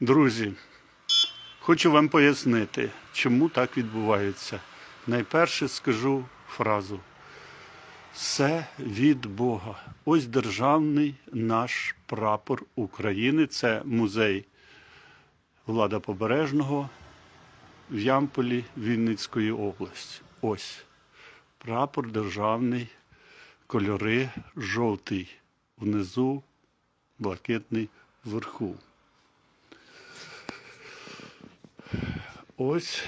Друзі, хочу вам пояснити, чому так відбувається. Найперше скажу фразу. Все від Бога. Ось державний наш прапор України. Це музей Влада Побережного в Ямполі Вінницької області. Ось прапор державний, кольори жовтий внизу, блакитний вверху. Ось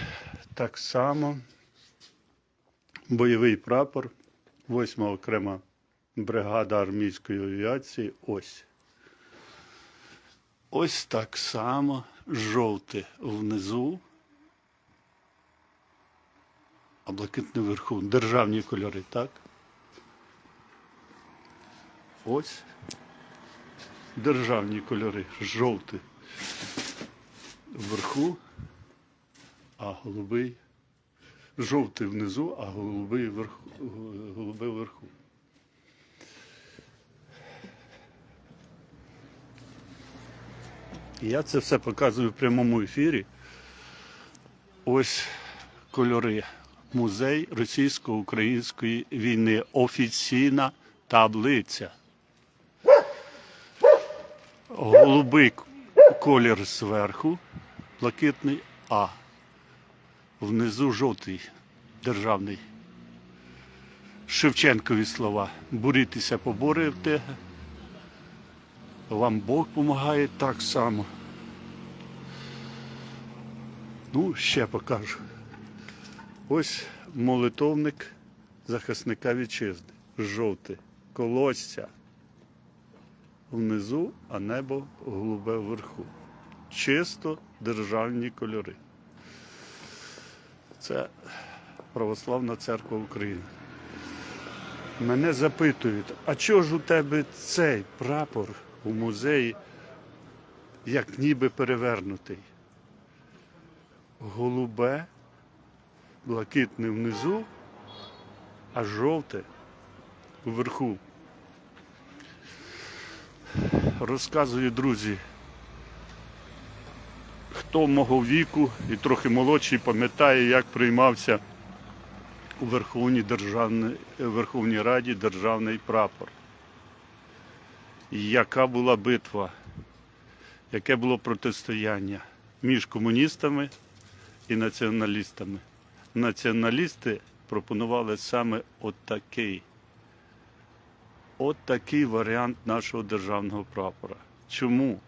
так само бойовий прапор 8 окрема бригада армійської авіації. Ось. Ось так само жовте внизу, а блакитне вверху. Державні кольори, так? Ось державні кольори. Жовтий вверху, а голубий. Жовтий внизу, а голубий вверху. Голубий вверху. Я це все показую в прямому ефірі. Ось кольори. Музей російсько-української війни. Офіційна таблиця. Голубий колір зверху, блакитний, а внизу жовтий державний. Шевченкові слова. Борітеся, поборете. Вам Бог допомагає так само. Ну, ще покажу. Ось молитовник захисника вітчизни. Жовте. Колосся внизу, а небо голубе вверху. Чисто державні кольори. Це Православна церква України. Мене запитують, а чого ж у тебе цей прапор у музеї, як ніби перевернутий? Голубе, блакитне внизу, а жовте вверху. Розказую, друзі, хто мого віку і трохи молодший пам'ятає, як приймався у Верховній, Державній, Верховній Раді державний прапор. І яка була битва, яке було протистояння між комуністами і націоналістами. Націоналісти пропонували саме от такий, от такий варіант нашого державного прапора. Чому?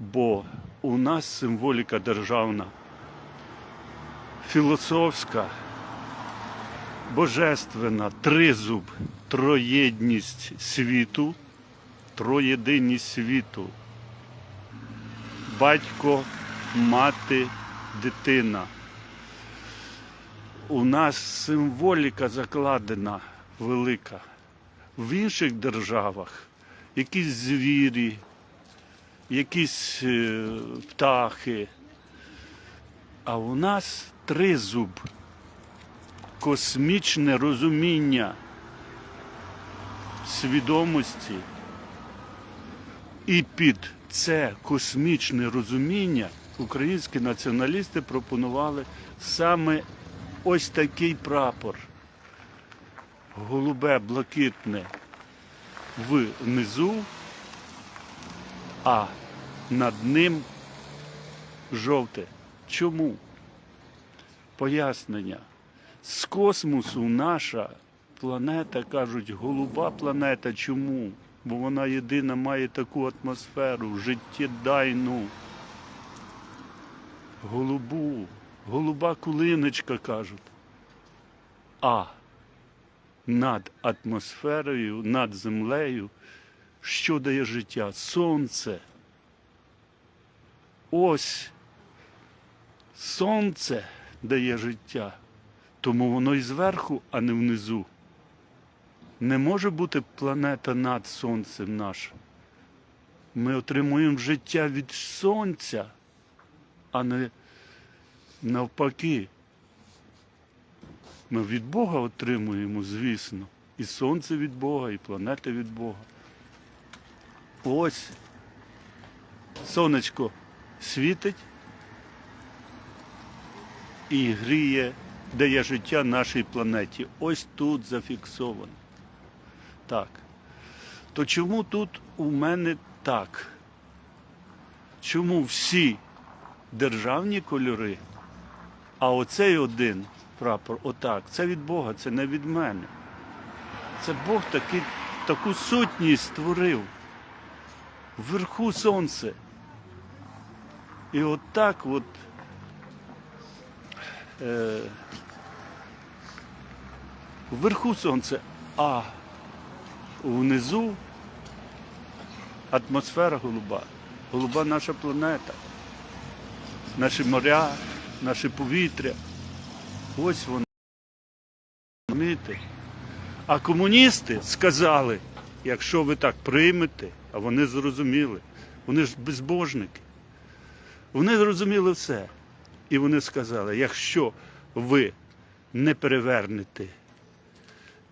Бо у нас символіка державна, філософська, божественна, тризуб, троєдність світу, троєдинність світу. Батько, мати, дитина. У нас символіка закладена велика. В інших державах якісь звірі, якісь е, птахи. А у нас тризуб, космічне розуміння свідомості. І під це космічне розуміння українські націоналісти пропонували саме ось такий прапор. Голубе, блакитне внизу, а над ним жовте. Чому? Пояснення. З космосу наша планета, кажуть, голуба планета. Чому? Бо вона єдина має таку атмосферу, життєдайну. Голубу, голуба кулиночка кажуть. А над атмосферою, над землею, що дає життя? Сонце. Ось сонце дає життя, тому воно і зверху, а не внизу. Не може бути планета над сонцем наша. Ми отримуємо життя від сонця, а не навпаки. Ми від Бога отримуємо, звісно, і сонце від Бога, і планети від Бога. Ось сонечко світить і гріє, дає життя нашій планеті. Ось тут зафіксовано. Так. То чому тут у мене так? Чому всі державні кольори, а оцей один прапор, отак, це від Бога, це не від мене. Це Бог таки, таку сутність створив. Вверху сонце. І от так от. Е, вверху сонце, а внизу атмосфера голуба. Голуба наша планета, наші моря, наше повітря. Ось воно. А комуністи сказали, якщо ви так приймете, а вони зрозуміли, вони ж безбожники. Вони зрозуміли все. І вони сказали, якщо ви не перевернете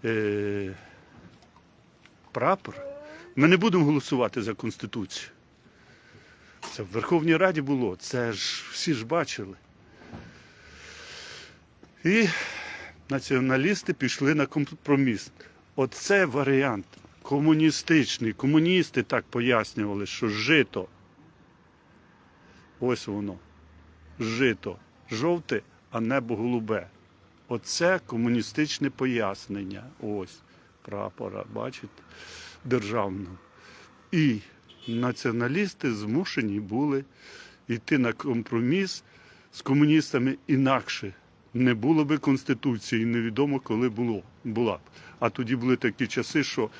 е, прапор, ми не будемо голосувати за Конституцію. Це в Верховній Раді було, це ж всі ж бачили. І націоналісти пішли на компроміс. Оце варіант комуністичний. Комуністи так пояснювали, що жито. Ось воно. Жито. Жовте, а небо голубе. Оце комуністичне пояснення. Ось прапора, бачите, державного. І націоналісти змушені були йти на компроміс з комуністами інакше. Не було би Конституції, невідомо коли було, була б. А тоді були такі часи, що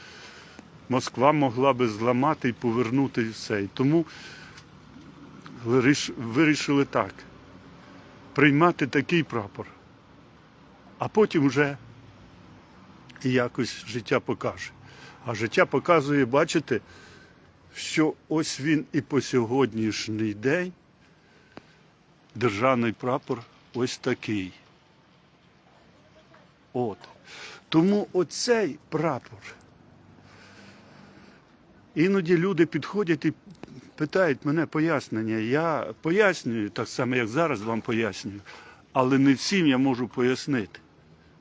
Москва могла би зламати і повернути все. І тому вирішили так: приймати такий прапор, а потім вже якось життя покаже. А життя показує, бачите, що ось він і по сьогоднішній день державний прапор ось такий. От. Тому оцей прапор. Іноді люди підходять і питають мене пояснення. Я пояснюю так само, як зараз вам пояснюю, але не всім я можу пояснити.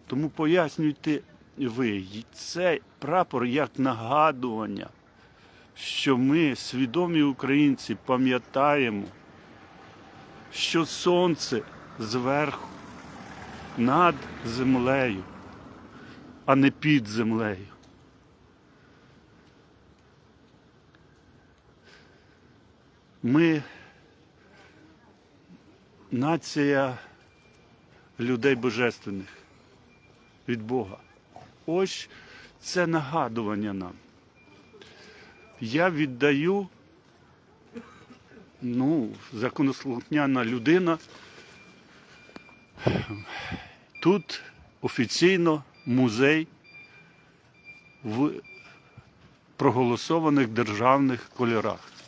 Тому пояснюйте ви. Цей прапор як нагадування, що ми, свідомі українці, пам'ятаємо, що сонце зверху над землею, а не під землею. Ми нація людей божественних від Бога. Ось це нагадування нам. Я віддаю, ну, законослухняна людина. Тут офіційно музей в проголосованих державних кольорах.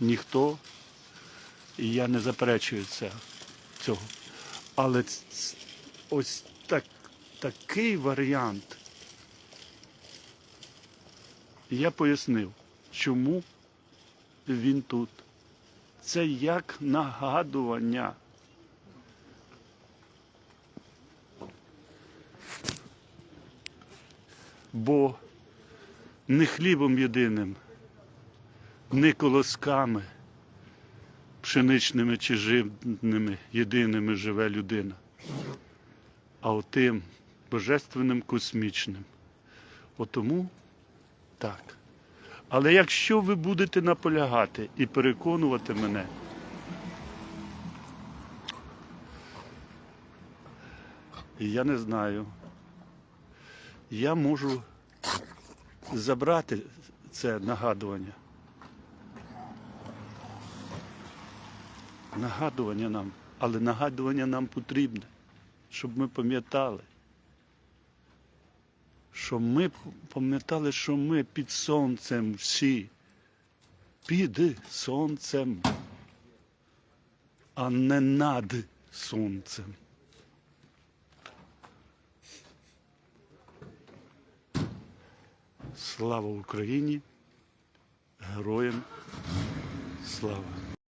Ніхто, і я не заперечую це, цього. Але ось так, такий варіант. Я пояснив, чому він тут. Це як нагадування. Бо не хлібом єдиним, не колосками пшеничними чи живними єдиними живе людина, а отим божественним космічним. Отому так. Але якщо ви будете наполягати і переконувати мене, я не знаю, я можу забрати це нагадування. Нагадування нам, але нагадування нам потрібне, щоб ми пам'ятали. Що ми пам'ятали, що ми під сонцем всі. Під сонцем, а не над сонцем. Слава Україні! Героям слава!